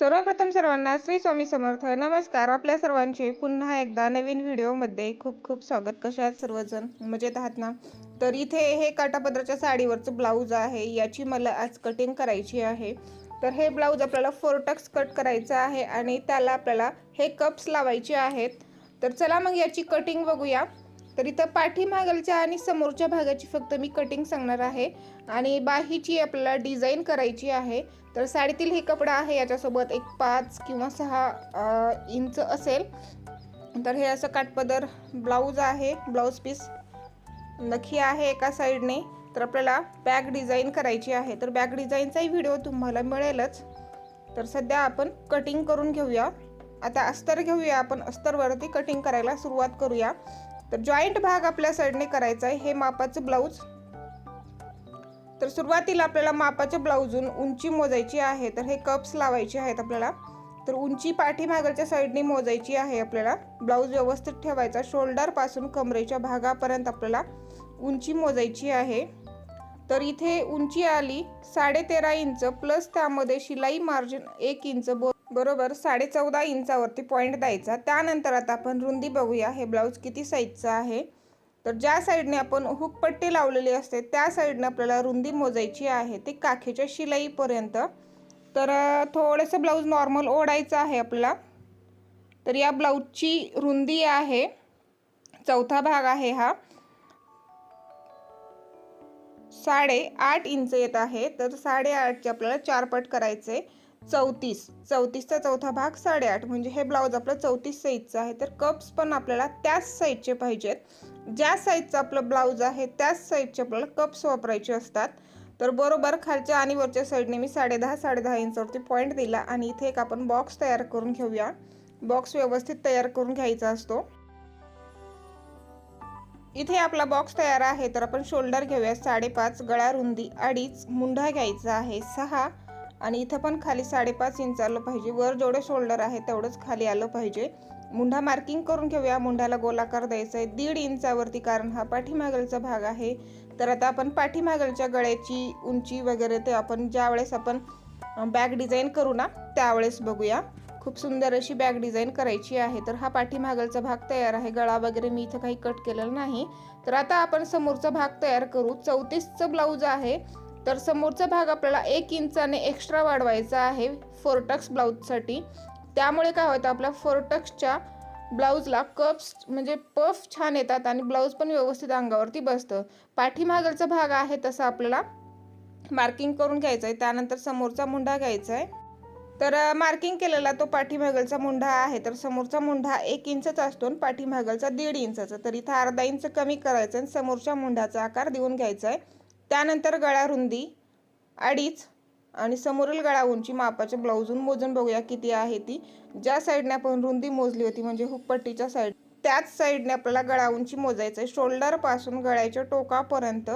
सर्वप्रथम सर्वांना श्री स्वामी समर्थ. नमस्कार. आपल्या सर्वांचे पुन्हा एकदा नवीन व्हिडिओमध्ये खूप खूप स्वागत. कशा आहात सर्वजण? मजेत आहात ना? तर इथे हे काटापदराच्या साडीवरचं ब्लाऊज आहे. याची मला आज कटिंग करायची आहे. तर हे ब्लाऊज आपल्याला फोरटक्स कट करायचं आहे आणि त्याला आपल्याला हे कप्स लावायचे आहेत. तर चला मग याची कटिंग बघूया. तर इथं पाठीमागलच्या आणि समोरच्या भागाची फक्त मी कटिंग सांगणार आहे. आणि बाहीची आपल्याला डिझाईन करायची आहे. तर साडीतील हे कपडा आहे याच्यासोबत एक पाच किंवा सहा इंच असेल. तर हे असं काटपदर ब्लाऊज आहे ब्लाऊज पीस नखी आहे एका साईडने. तर आपल्याला बॅग डिझाईन करायची आहे. तर बॅग डिझाईनचाही व्हिडिओ तुम्हाला मिळेलच. तर सध्या आपण कटिंग करून घेऊया. आता अस्तर घेऊया आपण अस्तरवरती कटिंग करायला सुरुवात करूया. तर जॉईंट भाग आपल्या साईडने करायचा आहे हे मापाचं ब्लाऊज. तर सुरुवातीला आपल्याला मापाच्या ब्लाऊजून उंची मोजायची आहे तर हे कप्स लावायचे आहेत आपल्याला. तर उंची पाठीमागलच्या साईडने मोजायची आहे आपल्याला. ब्लाऊज व्यवस्थित ठेवायचा. शोल्डरपासून कमरेच्या भागापर्यंत आपल्याला उंची मोजायची आहे. तर इथे उंची आली साडेतेरा इंच प्लस त्यामध्ये शिलाई मार्जिन एक इंच बो बरोबर साडे चौदा इंचावरती पॉईंट द्यायचा. त्यानंतर आता आपण रुंदी बघूया. हे ब्लाऊज किती साईजचं आहे? तर ज्या साईडने आपण हुकपट्टी लावलेली असते त्या साईडने आपल्याला रुंदी मोजायची आहे ती काखेच्या शिलाईपर्यंत. तर थोडंसं ब्लाऊज नॉर्मल ओढायचं आहे आपल्याला. तर या ब्लाऊजची रुंदी आहे चौथा भाग आहे हा. साडे आठ इंच येत आहे तर साडेआठचे आपल्याला चार पट करायचे. चौतीस चौतीसचा चौथा भाग साडेआठ म्हणजे हे ब्लाऊज आपलं चौतीस साईजचं आहे तर कप्स पण आपल्याला त्याच साईजचे पाहिजेत. ज्या साईजचं आपलं ब्लाऊज आहे त्याच साईजचे आपल्याला कप्स वापरायचे असतात. तर बरोबर खालच्या आणि वरच्या साईडने मी साडे दहा साडे दहा पॉईंट दिला आणि इथे एक आपण बॉक्स तयार करून घेऊया. बॉक्स व्यवस्थित तयार करून घ्यायचा असतो. इथे आपला बॉक्स तयार आहे तर आपण शोल्डर घेऊया. साडेपाच गळा रुंदी अडीच मुंढा घ्यायचा आहे. सहा आणि इथं पण खाली साडेपाच इंच आलं पाहिजे. वर जेवढं शोल्डर आहे तेवढंच खाली आलं पाहिजे. मुंढा मार्किंग करून घेऊया. मुंडाला गोलाकार द्यायचा आहे दीड इंचावरती कारण हा पाठीमागलचा भाग आहे. तर आता आपण पाठीमागलच्या गळ्याची उंची वगैरे ते आपण ज्या वेळेस आपण बॅग डिझाईन करू ना त्यावेळेस बघूया. खूप सुंदर अशी बॅग डिझाईन करायची आहे. तर हा पाठीमागलचा भाग तयार आहे. गळा वगैरे मी इथं काही कट केलेला नाही. तर आता आपण समोरचा भाग तयार करू. चौतीसचं ब्लाऊज आहे. तर समोरचा भाग आपल्याला एक इंचाने एक्स्ट्रा वाढवायचा आहे फोरटक्स ब्लाऊजसाठी त्यामुळे काय होतं आपल्या फोरटक्सच्या ब्लाऊजला कप्स म्हणजे पफ छान येतात आणि ब्लाऊज पण व्यवस्थित अंगावरती बसतं. पाठीमागलचा भाग आहे तसा आपल्याला मार्किंग करून घ्यायचं आहे त्यानंतर समोरचा मुंढा घ्यायचा आहे तर मार्किंग केलेला तो पाठीमागलचा मुंढा आहे. तर समोरचा मुंढा एक इंचचा असतो आणि पाठीमागलचा दीड इंचाचा. तर इथं अर्धा इंच कमी करायचं आणि समोरच्या मुंढाचा आकार देऊन घ्यायचा आहे त्यानंतर गळा रुंदी अडीच आणि समोरील गळा उंची मापाच्या ब्लाऊजून मोजून बघूया किती आहे ती. ज्या साईडने आपण रुंदी मोजली होती म्हणजे हुकपट्टीच्या साईड त्याच साईडने आपल्याला गळा उंची मोजायचं आहे शोल्डरपासून गळ्याच्या टोकापर्यंत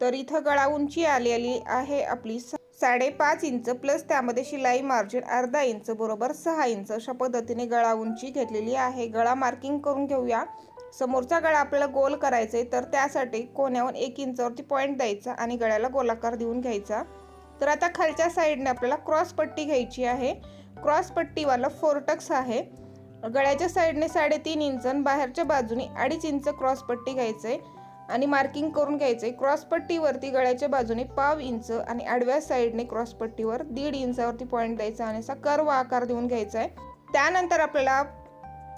तर इथं गळा उंची आलेली आहे आपली साडेपाच इंच प्लस त्यामध्ये शिलाई मार्जिन अर्धा इंच बरोबर सहा इंच अशा पद्धतीने गळा उंची घेतलेली आहे. गळा मार्किंग करून घेऊया. समोरचा गळा आपल्याला गोल करायचा आहे तर त्यासाठी कोण्याहून एक इंचावरती पॉईंट द्यायचा आणि गळ्याला गोलाकार देऊन घ्यायचा. तर आता खालच्या साईडने आपल्याला क्रॉस पट्टी घ्यायची आहे. क्रॉस पट्टीवाला फोरटक्स आहे. गळ्याच्या साईडने साडेतीन इंच आणि बाहेरच्या बाजूने अडीच इंच क्रॉस पट्टी घ्यायचं आहे आणि मार्किंग करून घ्यायचं आहे क्रॉस पट्टीवरती गळ्याच्या बाजूने पाव इंच आणि आडव्या साईडने क्रॉस पट्टीवर दीड इंचावरती पॉईंट द्यायचा आणि असा कर्व आकार देऊन घ्यायचा आहे त्यानंतर आपल्याला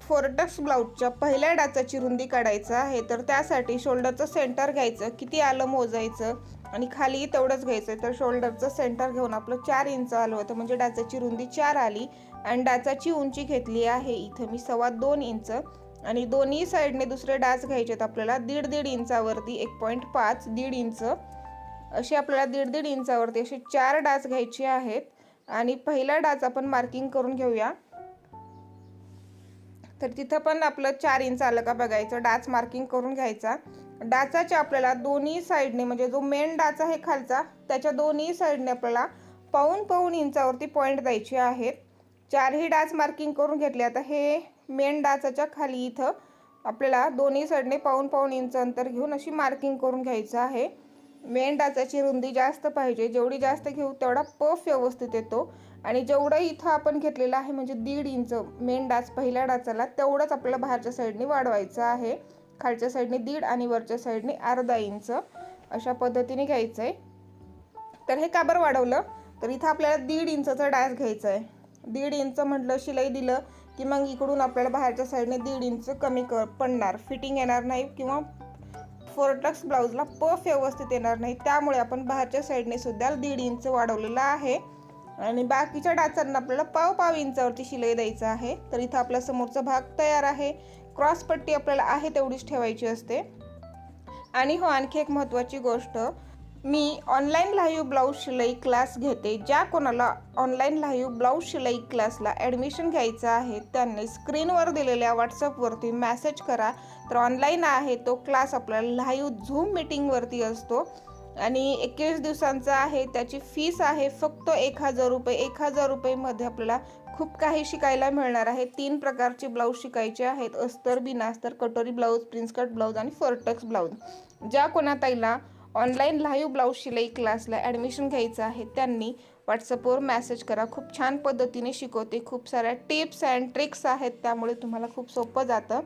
फोरटक्स ब्लाऊजच्या पहिल्या डाचाची रुंदी काढायचं आहे तर त्यासाठी शोल्डरचं सेंटर घ्यायचं किती आलं मोजायचं आणि खाली तेवढंच घ्यायचं तर शोल्डरचं सेंटर घेऊन आपलं चार इंच आलं होतं म्हणजे डाचाची रुंदी चार आली आणि डाचाची उंची घेतली आहे. इथं मी सव्वा दोन इंच आणि दोन्ही साईडने दुसरे डाच घ्यायचे आहेत. आपल्याला दीड दीड इंचावरती एक पॉईंट पाच दीड इंच असे आपल्याला दीड दीड इंचावरती असे चार डाच घ्यायचे आहेत. आणि पहिला डाच आपण मार्किंग करून घेऊया. तर तिथं पण आपलं चार इंच आलं का बघायचं. डाच मार्किंग करून घ्यायचा. डाचाच्या आपल्याला दोन्ही साईडने म्हणजे जो मेन डाच आहे खालचा त्याच्या दोन्ही साईडने आपल्याला पाऊन पाऊन इंचावरती पॉईंट द्यायचे आहेत. चारही डाच मार्किंग करून घेतले. आता हे मेन डाचाच्या खाली इथं आपल्याला दोन्ही साईडने पाऊन पाऊन इंच अंतर घेऊन अशी मार्किंग करून घ्यायचं आहे. मेन डाचाची रुंदी जास्त पाहिजे. जेवढी जास्त घेऊ तेवढा पफ व्यवस्थित येतो. आणि जेवढं इथं आपण घेतलेलं आहे म्हणजे दीड इंच मेन डाच पहिल्या डाचाला तेवढंच आपल्याला बाहेरच्या साईडने वाढवायचं आहे. खालच्या साईडने दीड आणि वरच्या साईडने अर्धा इंच अशा पद्धतीने घ्यायचं आहे तर हे का बरं वाढवलं? तर इथं आपल्याला दीड इंचाचा डास घ्यायचा आहे दीड इंच म्हटलं शिलाई दिलं की मग इकडून आपल्याला बाहेरच्या साईडने दीड इंच कमी कर पडणार. फिटिंग येणार नाही किंवा फोरटक्स ब्लाऊजला पफ व्यवस्थित येणार नाही. त्यामुळे आपण बाहेरच्या साईडने सुद्धा दीड इंच वाढवलेलं आहे. आणि बाकीच्या डाचांना आपल्याला पाव पाव इंचावरती शिलाई द्यायचं आहे. तर इथं आपला समोरचा भाग तयार आहे. क्रॉस पट्टी आपल्याला आहे तेवढीच ठेवायची असते. आणि हो आणखी एक महत्त्वाची गोष्ट मी ऑनलाईन लाईव्ह ब्लाऊज शिलाई क्लास घेते. ज्या कोणाला ऑनलाईन लाईव्ह ब्लाऊज शिलाई क्लासला ॲडमिशन घ्यायचं आहे त्यांनी स्क्रीनवर दिलेल्या व्हॉट्सअपवरती मेसेज करा. तर ऑनलाईन आहे तो क्लास आपल्याला लाईव्ह झूम मिटिंगवरती असतो. आणि एकवीस दिवसांचा आहे त्याची फीस आहे फक्त एक हजार रुपये. एक हजार रुपयेमध्ये आपल्याला खूप काही शिकायला मिळणार आहे. तीन प्रकारचे ब्लाऊज शिकायचे आहेत. अस्तर बिनास्तर कटोरी ब्लाऊज प्रिन्स कट ब्लाऊज आणि फरटक्स ब्लाऊज ज्या कोणा ताईला ऑनलाईन लाईव्ह ब्लाऊज शिलाई क्लासला ॲडमिशन घ्यायचं आहे त्यांनी व्हॉट्सअपवर मॅसेज करा. खूप छान पद्धतीने शिकवते. खूप साऱ्या टिप्स अँड ट्रिक्स आहेत त्यामुळे तुम्हाला खूप सोपं जातं.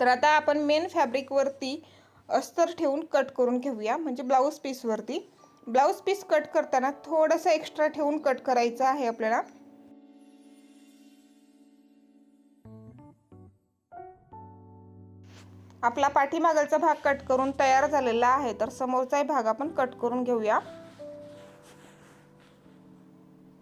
तर आता आपण मेन फॅब्रिकवरती अस्तर ठेवून कट करून घेऊया. म्हणजे ब्लाऊज पीसवरती ब्लाऊज पीस कट करताना थोडंसं एक्स्ट्रा ठेवून कट करायचं आहे आपल्याला. आपला पाठीमागलचा भाग कट करून तयार झालेला आहे. तर समोरचाही भाग आपण कट करून घेऊया.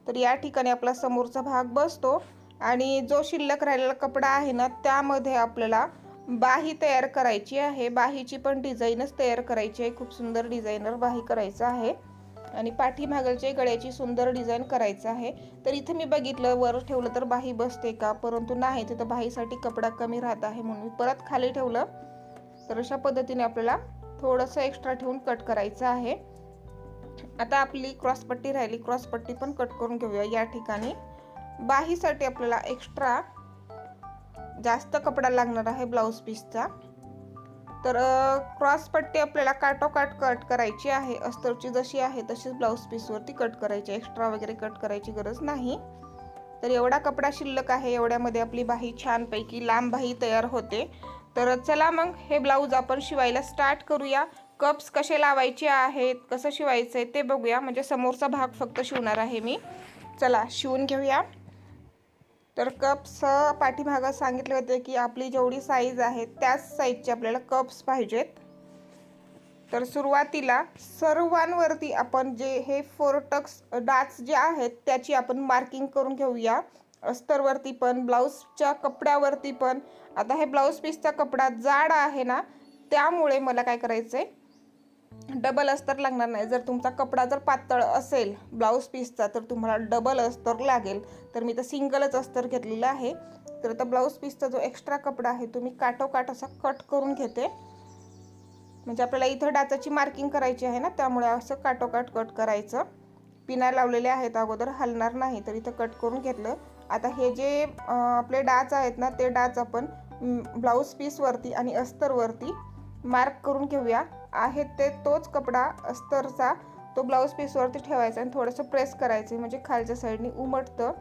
तर या ठिकाणी आपला समोरचा भाग बसतो. आणि जो शिल्लक राहिलेला कपडा आहे ना त्यामध्ये आपल्याला बाही तयार करायची आहे. बाहीची पण डिझाईनच तयार करायची आहे. खूप सुंदर डिझायनर बाही करायचं आहे. आणि पाठीमागलच्या गळ्याची सुंदर डिझाईन करायचं आहे. तर इथं मी बघितलं वर ठेवलं तर बाही बसते का? परंतु नाही तिथं बाहीसाठी कपडा कमी राहत आहे म्हणून. मी परत खाली ठेवलं तर अशा पद्धतीने आपल्याला थोडंसं एक्स्ट्रा ठेवून कट करायचं आहे. आता आपली क्रॉसपट्टी राहिली. क्रॉसपट्टी पण कट करून घेऊया. या ठिकाणी बाहीसाठी आपल्याला एक्स्ट्रा जास्त कपडा लागणार आहे ब्लाऊज पीसचा. तर क्रॉस पट्टी आपल्याला काटोकाट कट करायची आहे. अस्तरची जशी आहे तशीच ब्लाऊज पीसवरती कट करायची. एक्स्ट्रा वगैरे कट करायची गरज नाही. तर एवढा कपडा शिल्लक आहे. एवढ्यामध्ये आपली बाही छानपैकी लांब बाही तयार होते. तर चला मग हे ब्लाऊज आपण शिवायला स्टार्ट करूया. कप्स कसे लावायचे आहेत कसं शिवायचं आहे ते बघूया. म्हणजे समोरचा भाग फक्त शिवणार आहे मी. चला शिवून घेऊया. तर कप्स पाठीमागं सांगितले होते की आपली जेवढी साईज आहे त्याच साईजचे आपल्याला कप्स पाहिजेत. तर सुरुवातीला सर्वांवरती आपण जे हे फोरटक्स डाच जे आहेत त्याची आपण मार्किंग करून घेऊया. अस्तरवरती पण ब्लाऊजच्या कपड्यावरती पण. आता हे ब्लाऊज पीसचा कपडा जाड आहे ना त्यामुळे मला काय करायचं आहे डबल अस्तर लागणार नाही. जर तुमचा कपडा जर पातळ असेल ब्लाऊज पीसचा तर तुम्हाला डबल अस्तर लागेल. तर मी तर सिंगलच अस्तर घेतलेलं आहे. तर आता ब्लाऊज पीसचा जो एक्स्ट्रा कपडा आहे तो मी काटोकाट असा कट करून घेते. म्हणजे आपल्याला इथं डाचाची मार्किंग करायची आहे ना त्यामुळे असं काटोकाट कट करायचं. पिना लावलेले आहेत अगोदर हलणार नाही तर इथं कट करून घेतलं. आता हे जे आपले डाच आहेत ना ते डाच आपण ब्लाऊज पीसवरती आणि अस्तरवरती मार्क करून घेऊया. आहे ते तोच कपडा अस्तरचा तो ब्लाऊज पीसवरती ठेवायचा आणि थोडंसं प्रेस करायचं म्हणजे खालच्या साईडने उमटतं.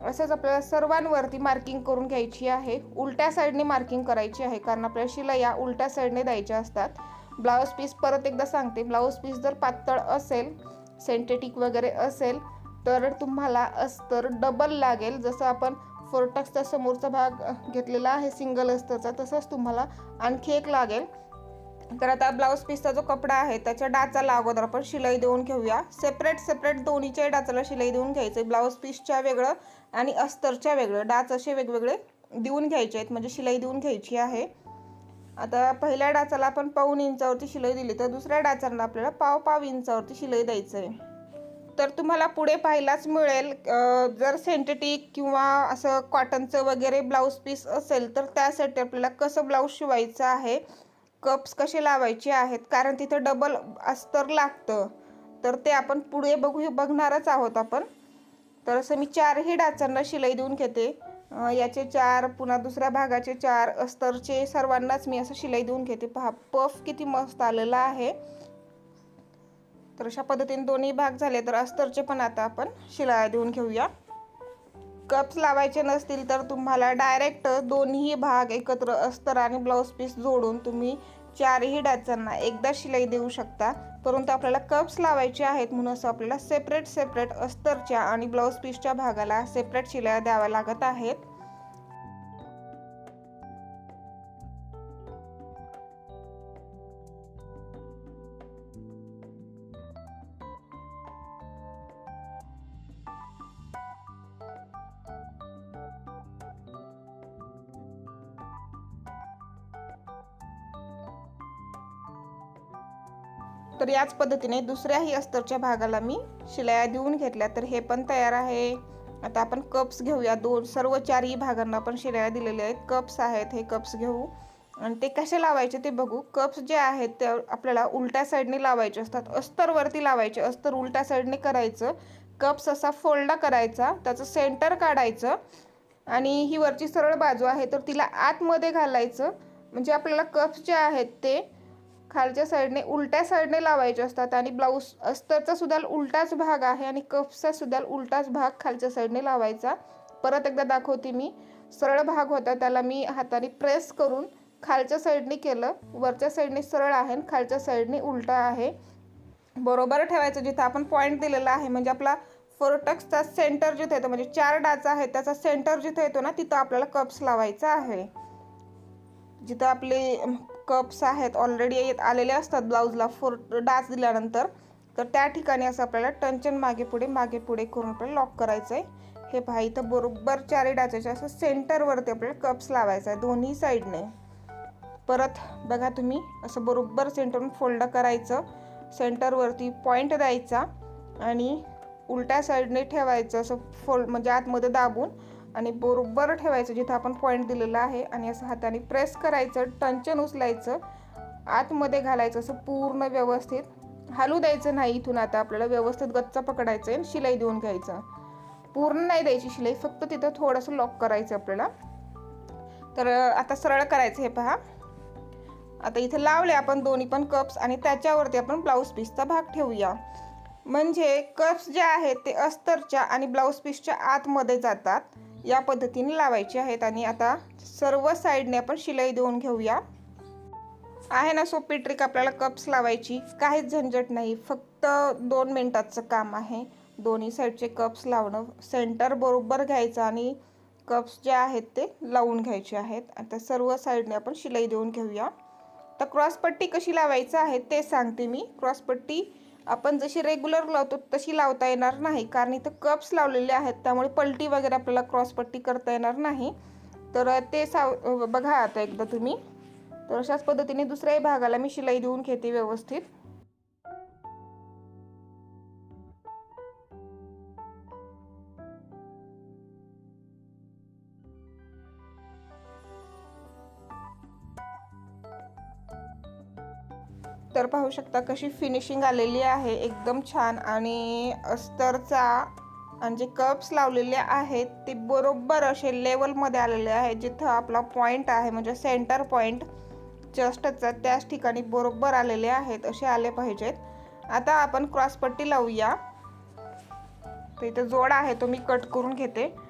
असंच आपल्याला सर्वांवरती मार्किंग करून घ्यायची आहे. उलट्या साईडने मार्किंग करायची आहे कारण आपल्याला शिलाया उलट्या साईडने द्यायच्या असतात. ब्लाऊज पीस परत एकदा सांगते. ब्लाऊज पीस जर पातळ असेल सेंटेटिक वगैरे असेल तर तुम्हाला अस्तर डबल लागेल. जसं आपण फोरटक्सचा समोरचा भाग घेतलेला आहे सिंगल अस्तरचा तसंच तुम्हाला आणखी एक लागेल. तर आता ब्लाऊज पीसचा जो कपडा आहे त्याच्या डाचाला अगोदर आपण शिलाई देऊन घेऊया. सेपरेट सेपरेट दोन्हीच्या डाचाला शिलाई देऊन घ्यायचं ब्लाऊज पीसच्या वेगळं आणि अस्तरच्या वेगळं. डाच असे वेगवेगळे देऊन घ्यायचे आहेत. म्हणजे शिलाई देऊन घ्यायची आहे. आता पहिल्या डाचाला आपण पाऊन इंचावरती शिलाई दिली तर दुसऱ्या डाचांना आपल्याला पाव पाव इंचावरती शिलाई द्यायचं आहे तर तुम्हाला पुढे पाहायलाच मिळेल जर सेंटेटिक किंवा असं कॉटनचं वगैरे ब्लाऊज पीस असेल तर त्यासाठी आपल्याला कसं ब्लाऊज शिवायचं आहे कप्स कसे लावायचे आहेत? कारण तिथं डबल अस्तर लागतं. तर ते आपण पुढे बघू बघणारच आहोत आपण. तर असं मी चारही डाचांना शिलाई देऊन घेते. याचे चार पुन्हा दुसऱ्या भागाचे चार अस्तरचे सर्वांनाच मी असं शिलाई देऊन घेते. पहा पफ किती मस्त आलेला आहे. तर अशा पद्धतीने दोन्ही भाग झाले तर अस्तरचे पण आता आपण शिलाया देऊन घेऊया. कप्स लावायचे नसतील तर तुम्हाला डायरेक्ट दोन्ही भाग एकत्र अस्तर आणि ब्लाऊज पीस जोडून तुम्ही चारही डाचांना एकदा शिलाई देऊ शकता. परंतु आपल्याला कप्स लावायचे आहेत म्हणून असं आपल्याला सेपरेट सेपरेट अस्तरच्या आणि ब्लाऊज पीसच्या भागाला सेपरेट शिलाया द्याव्या लागत आहेत. तर याच पद्धतीने दुसऱ्याही अस्तरच्या भागाला मी शिलाया देऊन घेतल्या. तर हे पण तयार आहे. आता आपण कप्स घेऊया. दोन सर्व चारही भागांना आपण शिलाया दिलेल्या आहेत. कप्स आहेत हे कप्स घेऊ. आणि ते कसे लावायचे ते बघू. कप्स जे आहेत ते आपल्याला उलट्या साईडने लावायचे असतात. अस्तरवरती लावायचे. अस्तर उलट्या साईडने करायचं. कप्स असा फोल्डा करायचा. त्याचं सेंटर काढायचं. आणि ही वरची सरळ बाजू आहे तर तिला आतमध्ये घालायचं. म्हणजे आपल्याला कप्स जे आहेत ते खालच्या साईडने उलट्या साईडने लावायचे असतात आणि ब्लाऊज अस्तरचा सुद्धा उलटाच भाग आहे आणि कफचा सुद्धा उलटाच भाग खालच्या साईडने लावायचा. परत एकदा दाखवते मी. सरळ भाग होता त्याला मी हाताने प्रेस करून खालच्या साईडने केलं. वरच्या साईडने सरळ आहे आणि खालच्या साईडने उलटा आहे. बरोबर ठेवायचं जिथं आपण पॉईंट दिलेला आहे म्हणजे आपला फोरटक्सचा सेंटर जिथे येतो म्हणजे चार डाचा आहे त्याचा सेंटर जिथे येतो ना तिथं आपल्याला कप्स लावायचा आहे. जिथं आपले कप्स आहेत ऑलरेडी येत आलेले असतात ब्लाऊजला फोर डाच दिल्यानंतर तर त्या ठिकाणी असं आपल्याला टंचन मागे पुढे मागे पुढे करून आपल्याला लॉक करायचं आहे हे पहा इथं बरोबर चारही डाचाच्या असं सेंटरवरती आपल्याला कप्स लावायचा आहे दोन्ही साईडने परत बघा तुम्ही असं बरोबर सेंटरून फोल्ड करायचं. सेंटरवरती पॉईंट द्यायचा आणि उलट्या साईडने ठेवायचं असं फोल्ड म्हणजे आतमध्ये दाबून. आणि बरोबर ठेवायचं जिथं आपण पॉईंट दिलेला आहे आणि असं हाताने प्रेस करायचं टंचन उचलायचं आतमध्ये घालायचं असं पूर्ण व्यवस्थित हालू द्यायचं नाही इथून आता. आपल्याला व्यवस्थित गच्चा पकडायचं आहे शिलाई देऊन घ्यायचं. पूर्ण नाही द्यायची शिलाई फक्त तिथं थोडंसं लॉक करायचं आपल्याला. तर आता सरळ करायचं हे पहा. आता इथं लावले आपण दोन्ही पण कप्स आणि त्याच्यावरती आपण ब्लाऊज पीसचा भाग ठेवूया. म्हणजे कप्स जे आहेत ते अस्तरच्या आणि ब्लाऊज पीसच्या आतमध्ये जातात. या पद्धतीने लावायचे आहेत आणि आता सर्व साईडने आपण शिलाई देऊन घेऊया. आहे ना सोपी ट्रिक आपल्याला कप्स लावायची. काहीच झंझट नाही. फक्त दोन मिनटाचं काम आहे. दोन्ही साईडचे कप्स लावणं. सेंटर बरोबर घ्यायचं आणि कप्स जे आहेत ते लावून घ्यायचे आहेत. आता सर्व साईडने आपण शिलाई देऊन घेऊया. तर क्रॉसपट्टी कशी लावायचं आहे ते सांगते मी. क्रॉसपट्टी आपण जशी रेग्युलर लावतो तशी लावता येणार नाही. कारण इथं कप्स लावलेले आहेत त्यामुळे पलटी वगैरे आपल्याला क्रॉसपट्टी करता येणार नाही. तर ते साव बघा आता एकदा तुम्ही. तर अशाच पद्धतीने दुसऱ्याही भागाला मी शिलाई देऊन घेते व्यवस्थित. तर पाहू शकता कशी फिनिशिंग आलेली आहे. एकदम छान. आणि अस्तरचा आणि जे कप्स लावलेले आहेत ते बरोबर असे लेवलमध्ये आलेले आहेत जिथं आपला पॉईंट आहे म्हणजे सेंटर पॉईंट जस्टचा त्याच ठिकाणी बरोबर आलेले आहेत असे आले पाहिजेत. आता आपण क्रॉसपट्टी लावूया. तर इथं जोड आहे तो मी कट करून घेते.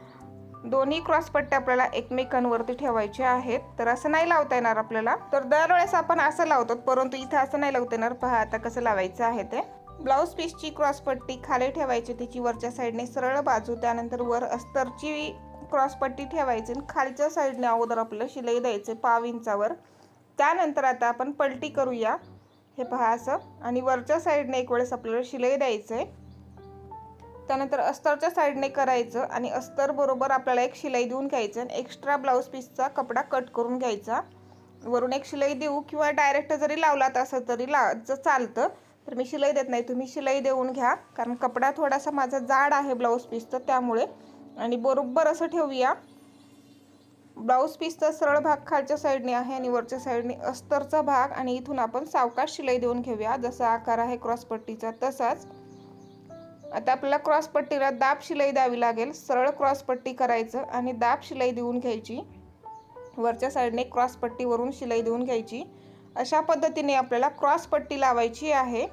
दोन्ही क्रॉसपट्टी आपल्याला एकमेकांवरती ठेवायचे आहेत. तर असं नाही लावता येणार आपल्याला. तर दरवेळेस आपण असं लावतो परंतु इथं असं नाही लावता येणार. पहा आता कसं लावायचं आहे ते. ब्लाऊज पीसची क्रॉसपट्टी खाली ठेवायची तिची वरच्या साईडने सरळ बाजू त्यानंतर वर अस्तरची क्रॉसपट्टी ठेवायची आणि खालच्या साईडने अगोदर आपलं शिलाई द्यायचे पाव इंचावर. त्यानंतर आता आपण पलटी करूया. हे पहा असं. आणि वरच्या साईडने एक वेळेस आपल्याला शिलाई द्यायचं आहे त्यानंतर अस्तरच्या साईडने करायचं आणि अस्तर बरोबर आपल्याला एक शिलाई देऊन घ्यायचं आणि एक्स्ट्रा ब्लाऊज पीसचा कपडा कट करून घ्यायचा. वरून एक शिलाई देऊ किंवा डायरेक्ट जरी लावलात असं तरी ला चालतं तर मी शिलाई देत नाही. तुम्ही शिलाई देऊन घ्या. कारण कपडा थोडासा माझा जाड आहे ब्लाऊज पीसचं त्यामुळे. आणि बरोबर असं ठेवूया. ब्लाऊज पीसचा सरळ भाग खालच्या साईडने आहे आणि वरच्या साईडने अस्तरचा भाग. आणि इथून आपण सावकाश शिलाई देऊन घेऊया. जसा आकार आहे क्रॉसपट्टीचा तसाच. आता आपल्याला क्रॉसपट्टीला दाब शिलाई द्यावी लागेल. सरळ क्रॉसपट्टी करायचं आणि दाब शिलाई देऊन घ्यायची. वरच्या साईडने क्रॉसपट्टीवरून शिलाई देऊन घ्यायची. अशा पद्धतीने आपल्याला क्रॉसपट्टी लावायची आहे.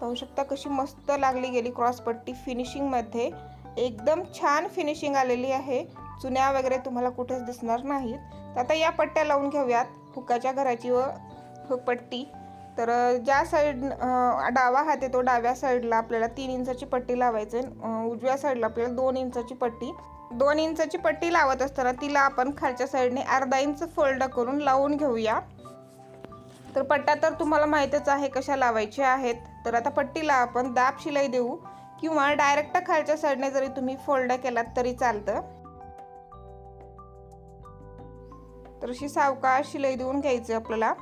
पाहू शकता कशी मस्त लागली गेली क्रॉसपट्टी फिनिशिंगमध्ये एकदम छान फिनिशिंग आलेली आहे. चुन्या वगैरे तुम्हाला कुठेच दिसणार नाहीत. तर आता या पट्ट्या लावून घेऊयात. हुकाच्या घराची व हुकपट्टी. तर ज्या साईड डावा हात आहे तो डाव्या साईडला आपल्याला तीन इंचाची पट्टी लावायची उजव्या साईडला आपल्याला दोन इंचाची पट्टी. दोन इंचाची पट्टी लावत असताना तिला आपण खालच्या साईडने अर्धा इंच फोल्ड करून लावून घेऊया. तर पट्ट्या तर तुम्हाला माहीतच आहे कशा लावायच्या आहेत. तर आता पट्टीला आपण दाब शिलाई देऊ किंवा डायरेक्ट खालच्या साईडने जरी तुम्ही फोल्ड केलात तरी चालतं. तर अशी सावकाश शिलाई देऊन घ्यायची आपल्याला.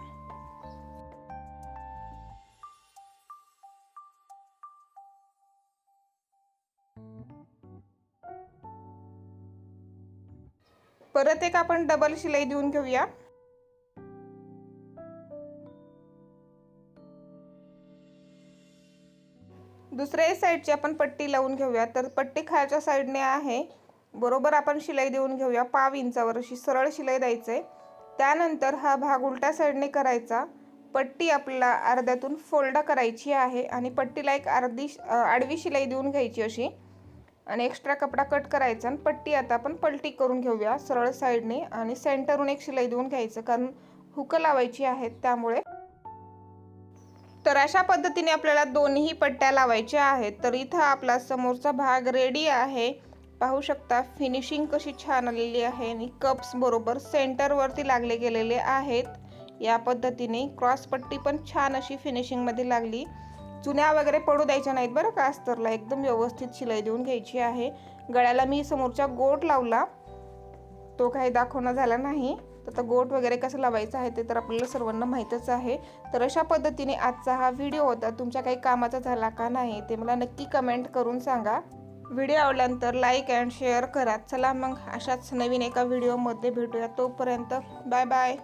परत एक आपण डबल शिलाई देऊन घेऊया. दुसऱ्या साईडची आपण पट्टी लावून घेऊया. तर पट्टी खालच्या साईडने आहे. बरोबर आपण शिलाई देऊन घेऊया. पाव इंचावर अशी सरळ शिलाई द्यायचे. त्यानंतर हा भाग उलट्या साईडने करायचा. पट्टी आपल्याला अर्ध्यातून फोल्ड करायची आहे आणि पट्टीला एक अर्धी आडवी शिलाई देऊन घ्यायची अशी. आणि एक्स्ट्रा कपडा कट करायचा आणि पट्टी आता आपण पलटी करून घेऊया सरळ साईडने आणि सेंटरून एक शिलाई देऊन घ्यायचं कारण हुकं लावायची आहेत त्यामुळे. तर अशा पद्धतीने आपल्याला दोन्ही पट्ट्या लावायच्या आहेत. तर इथं आपला समोरचा भाग रेडी आहे. पाहू शकता फिनिशिंग कशी छान आलेली आहे आणि कप्स बरोबर सेंटरवरती लागले गेलेले आहेत. या पद्धतीने क्रॉस पट्टी पण छान अशी फिनिशिंगमध्ये लागली. चुन्या वगैरे पडू द्यायच्या नाहीत बरं का अस्तरला. एकदम व्यवस्थित शिलाई देऊन घ्यायची आहे. गळ्याला मी समोरचा गोट लावला. तो काही दाखवणं झाला नाही. तर आता गोट वगैरे कसं लावायचं आहे ते तर आपल्याला सर्वांना माहीतच आहे. तर अशा पद्धतीने आजचा हा व्हिडिओ होता. तुमच्या काही कामाचा झाला का नाही ते मला नक्की कमेंट करून सांगा. व्हिडिओ आवडल्यानंतर लाईक अँड शेअर करा. चला मग अशाच नवीन एका व्हिडिओमध्ये भेटूया. तोपर्यंत बाय बाय.